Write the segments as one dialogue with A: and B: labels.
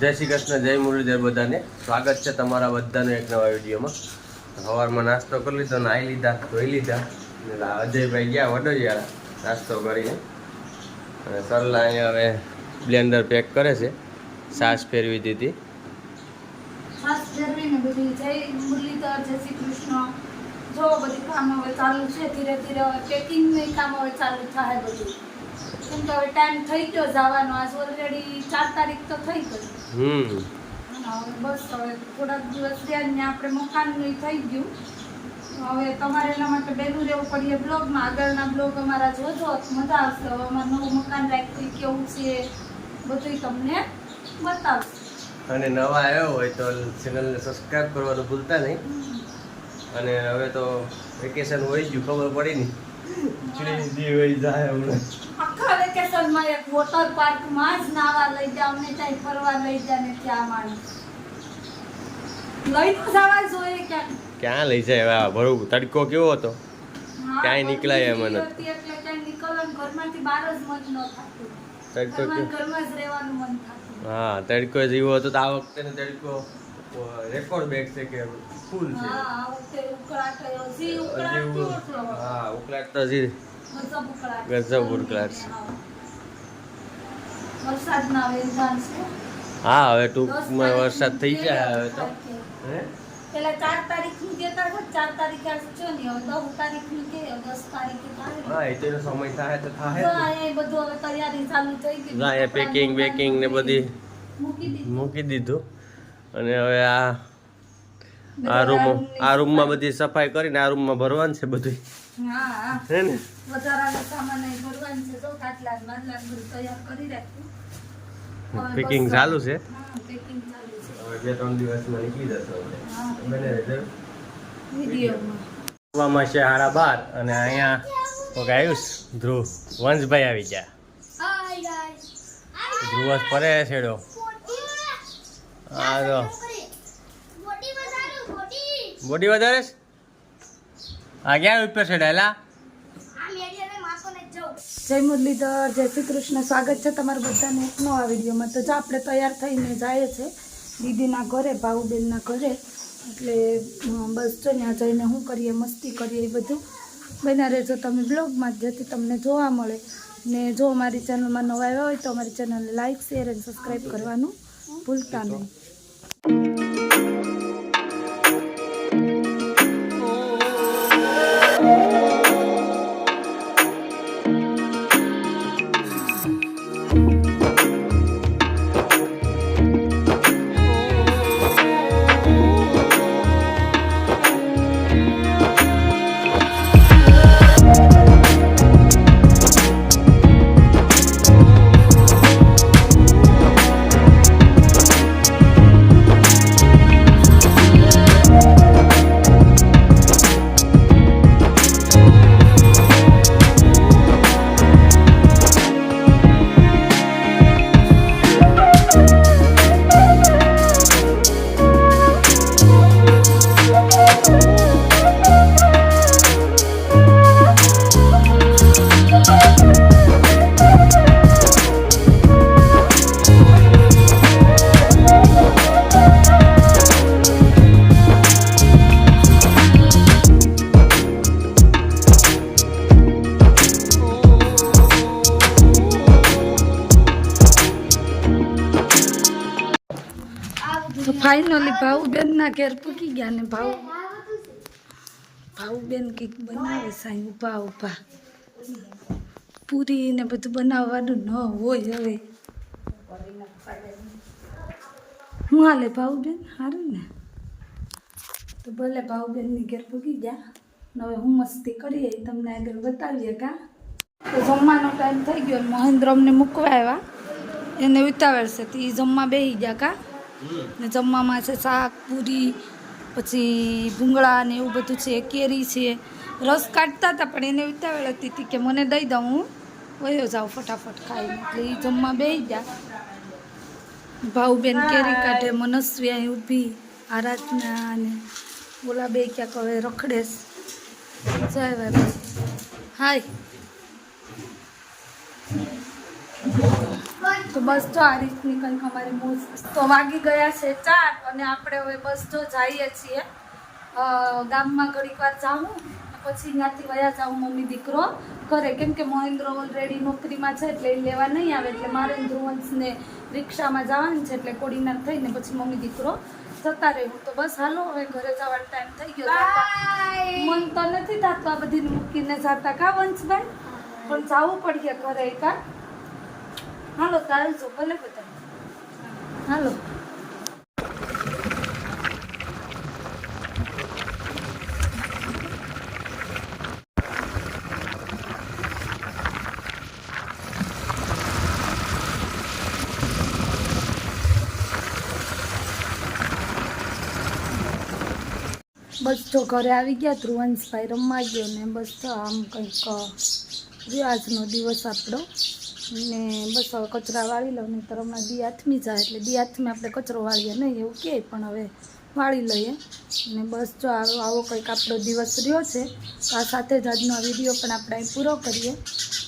A: જય શ્રી કૃષ્ણ, જય મુરલીધર બધાને. સ્વાગત છે તમારા બધાનો એક નવા વિડીયોમાં. સવારમાં નાસ્તો કરી લીધો, નાહી લીધા, ધોઈ લીધા. અને અજયભાઈ ગયા વડોદરા નાસ્તો કરીને. અને સરલા અહીંયા હવે બ્લેન્ડર પેક કરે છે. સાસ ફેરવી દીધી.
B: જો બધી કામ હવે ચાલુ છે, ધીરે ધીરે પેકિંગ કામ હવે ચાલુ થાય બધું. કેમ કે હવે ટાઈમ થઈ ગયો જવાનો. આજ ઓલરેડી ચાર તારીખ તો થઈ ગઈ.
A: હમ.
B: હવે બસ હવે થોડાક દિવસ રહ્યા ને આપણે મકાનનું થઈ ગયું. હવે તમારે એના માટે બેનું રહેવું પડીએ બ્લોગમાં. આગળના બ્લોગ અમારા જોજો. મજા આવશે. હવે અમારું નવું મકાન રાખ્યું કેવું છે બધું તમને બતાવશે.
A: અને નવા આવ્યો હોય તો ચેનલને સબસ્ક્રાઈબ કરવાનું ભૂલતા નહીં. અને હવે તો વેકેશન હોય ગયું ખબર પડી નહીં. ચીડી હોય જાય હમણાં.
B: વેકેશનમાં એક વોટર પાર્કમાં જ નાવા લઈ જાવ ને ક્યાંય ફરવા લઈ જાય ને ત્યાં માણસ. લઈ તો જવા જોઈએ ક્યાંક.
A: ક્યાં લઈ જાય? આ ભરું તડકો કેવો હતો? ક્યાંય નીકળાય એમ
B: ન એટલે ક્યાંય નીકળવાનું ઘરમાંથી બહાર જ મન ન થતું.
A: તડકો
B: ઘરમાં જ રહેવાનું મન થતું.
A: હા તડકો જેવો હતો તો આ વખતે તડકો રેકોર્ડ બેક છે કે ફૂલ છે?
B: હા ઉકળાટ
A: તો હજી
B: ગજબ ઉકળાટ.
A: છે.
B: હા.
A: હવે ટૂંકમાં વરસાદ થઈ જાય હવે તો. હે?
B: પેલા ચાર તારીખનું કહેતા હતા ચાર તારીખે આજે જો ને હવે દસ તારીખનું કે દસ તારીખે થાય
A: હા એ તો સમય થાય તો થાય
B: જો
A: જ ને.
B: અહીંયા બધું હવે તૈયારી ચાલુ થઈ ગઈ
A: ના એ પેકિંગ બેકિંગ ને બધી
B: મૂકી દીધી
A: મૂકી દીધું અને હવે આ આ રૂમ આ રૂમમાં બધી સફાઈ કરીને આ રૂમમાં ભરવાનું છે બધું
B: હા.
A: ને?
B: વધારાનો સામાન અહીં ભરવાનું છે. તો કાટલા બાટલા બધું તૈયાર કરી રાખું
A: પેકિંગ ચાલુ છે?
B: હા પેકિંગ ચાલુ છે.
A: હવે બે ત્રણ દિવસમાં નીકળી જશે બને રહેજો.
B: વિડીયોમાં.
A: છે હારા બાર અને અહીંયા કોક આવ્યું ધ્રુવ વંશભાઈ આવી ગયા.
B: હાય ગાઈસ
A: ધ્રુવ પરે છેડો. હા તો બોડી વધારે છે? રૂપિયા છે ડેલા
B: જય મુરલીધર જય શ્રી કૃષ્ણ સ્વાગત છે તમારા બધાને એક નવા વિડીયોમાં. તો જો આપણે તૈયાર થઈને જઈએ છે દીદીના ઘરે ભાઉબેનના ઘરે. એટલે બસ જો ત્યાં જઈને શું કરીએ મસ્તી કરીએ એ બધું. બના રહેજો તમે બ્લોગમાં જેથી તમને જોવા મળે. ને જો અમારી ચેનલમાં નવા આવ્યા હોય તો અમારી ચેનલને લાઇક શેર અને સબસ્ક્રાઈબ કરવાનું ભૂલતા નહીં. ફાઇનલી ભાઉબેનના ઘેર પૂકી ગયા ને ભાવ ભાવુબેન કંઈક બનાવે સાંઈ ઊભા ઊભા પૂરી ને બધું બનાવવાનું ન હોય હવે. હું હાલે ભાવુબેન સારું ને. તો ભલે ભાવુબેનની ઘેર પૂકી ગયા હવે હું મસ્તી કરીએ તમને આગળ બતાવીએ કા? તો જમવાનો ટાઈમ થઈ ગયો મહેન્દ્ર અમને મૂકવા આવ્યા. એને ઉતાવળ છે એ જમવા બેસી ગયા કા? ને જમવામાં છે શાક પૂરી પછી ભૂંગળા ને એવું બધું છે કેરી છે. રસ કાઢતા હતા પણ એને ઉતાવળ હતી હતી કે મને દઈ દઉં હું. વયો જાઉં ફટાફટ ખાઈને. એટલે એ જમવા બે ગયા. ભાઉબેન કેરી કાઢે મનસ્વી અહીં ઊભી આરાધના અને ઓલા બે ક્યાંક હવે રખડેશ. જય ભાઈ હાય. તો બસ જો આ રીતની કંઈક અમારી મોજ. તો વાગી ગયા છે ચાર અને આપણે હવે બસ જો જઈએ છીએ. ગામમાં ઘડીક વાર જાઉં પછી ત્યાંથી વયા જાઉં મમ્મી દીકરો કરે કેમ કે મહેન્દ્ર ઓલરેડી નોકરીમાં છે એટલે એ લેવા નહીં આવે. એટલે મારે ધ્રુવંશને રિક્ષામાં જવાનું છે એટલે કોડીનાર થઈને પછી મમ્મી દીકરો જતા રહેવું. તો બસ હાલો હવે ઘરે જવાનો ટાઈમ થઈ ગયો. મન તો નથી થતું આ બધીને મૂકીને જતા. કા વંશભાઈ પણ જવું પડીએ ઘરે કા હાલો ચાલજો ભલે બધા. હાલો. બસ જો ઘરે આવી ગયા, ધ્રુવંશભાઈ રમવા ગયો ને બસ જો આમ કંઈક રહ્યો આજનો દિવસ આપણો. ને બસ હવે કચરા વાળી લઉં નહીં તો હમણાં દી હાથમી જાય એટલે દી હાથમાં આપણે કચરો વાળીએ, નહીં એવું કહે પણ હવે વાળી લઈએ. ને બસ જો આવો આવો કંઈક આપણો દિવસ રહ્યો છે, તો આ સાથે જ આજનો વીડિયો પણ આપણે અહીં પૂરો કરીએ.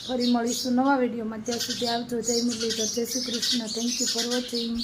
B: ફરી મળીશું નવા વિડીયોમાં. ત્યાં સુધી આવજો. Jay Murlidhar. Jay Shri Krishna. Thank you for watching